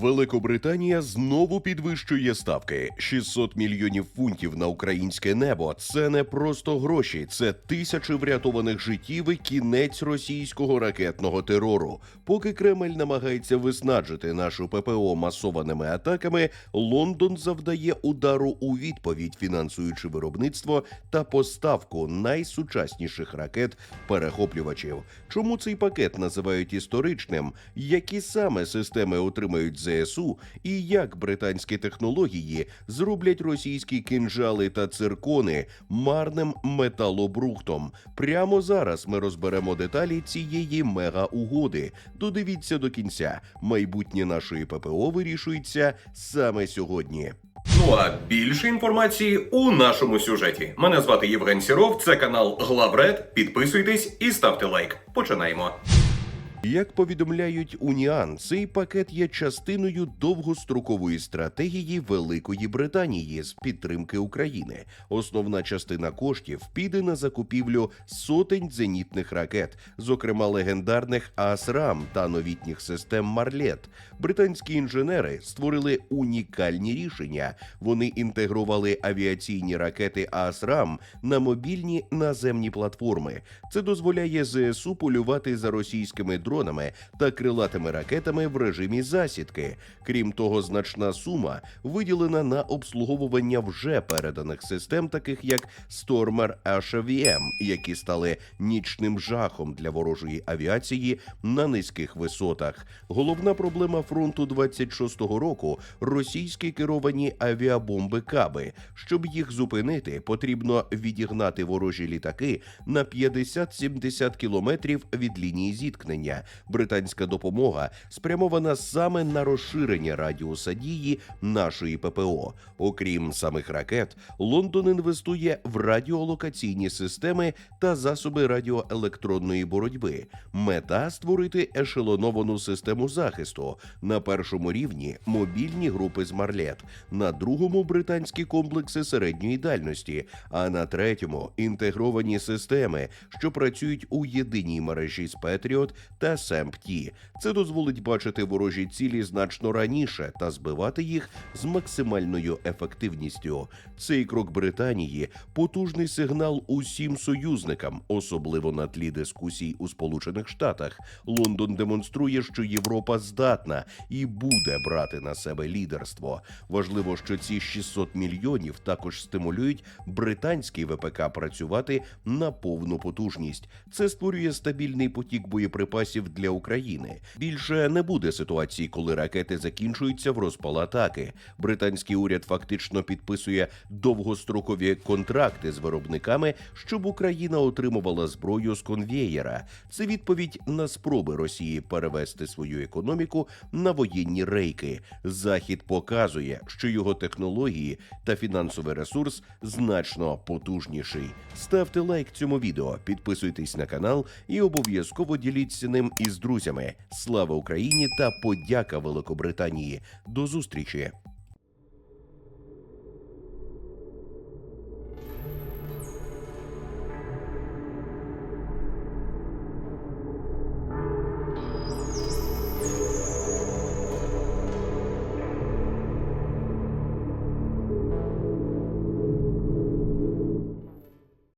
Великобританія знову підвищує ставки. 600 мільйонів фунтів на українське небо. Це не просто гроші, це тисячі врятованих життів і кінець російського ракетного терору. Поки Кремль намагається виснаджити нашу ППО масованими атаками, Лондон завдає удару у відповідь, фінансуючи виробництво та поставку найсучасніших ракет перехоплювачів. Чому цей пакет називають історичним? Які саме системи отримають ЗСУ, і як британські технології зроблять російські кинжали та циркони марним металобрухтом? Прямо зараз ми розберемо деталі цієї мега-угоди. Додивіться до кінця. Майбутнє нашої ППО вирішується саме сьогодні. Ну а більше інформації у нашому сюжеті. Мене звати Євген Сіров, це канал Главред. Підписуйтесь і ставте лайк. Починаємо. Як повідомляють Уніан, цей пакет є частиною довгострокової стратегії Великої Британії з підтримки України. Основна частина коштів піде на закупівлю сотень зенітних ракет, зокрема легендарних АСРАМ та новітніх систем Марлет. Британські інженери створили унікальні рішення. Вони інтегрували авіаційні ракети АСРАМ на мобільні наземні платформи. Це дозволяє ЗСУ полювати за російськими дронами та крилатими ракетами в режимі засідки. Крім того, значна сума виділена на обслуговування вже переданих систем, таких як Stormer HVM, які стали нічним жахом для ворожої авіації на низьких висотах. Головна проблема фронту 26-го року російські керовані авіабомби Каби. Щоб їх зупинити, потрібно відігнати ворожі літаки на 50-70 кілометрів від лінії зіткнення. Британська допомога спрямована саме на розширення радіуса дії нашої ППО. Окрім самих ракет, Лондон інвестує в радіолокаційні системи та засоби радіоелектронної боротьби. Мета створити ешелоновану систему захисту. На першому рівні мобільні групи з Марлет, на другому британські комплекси середньої дальності, а на третьому інтегровані системи, що працюють у єдиній мережі з Петріот та СЕМПТі. Це дозволить бачити ворожі цілі значно раніше та збивати їх з максимальною ефективністю. Цей крок Британії потужний сигнал усім союзникам, особливо на тлі дискусій у Сполучених Штатах. Лондон демонструє, що Європа здатна і буде брати на себе лідерство. Важливо, що ці 600 мільйонів також стимулюють британський ВПК працювати на повну потужність. Це створює стабільний потік боєприпасів для України. Більше не буде ситуації, коли ракети закінчуються в розпал атаки. Британський уряд фактично підписує довгострокові контракти з виробниками, щоб Україна отримувала зброю з конвєєра. Це відповідь на спроби Росії перевести свою економіку на воєнні рейки. Захід показує, що його технології та фінансовий ресурс значно потужніший. Ставте лайк цьому відео, підписуйтесь на канал і обов'язково діліться ним із друзями. Слава Україні та подяка Великобританії. До зустрічі!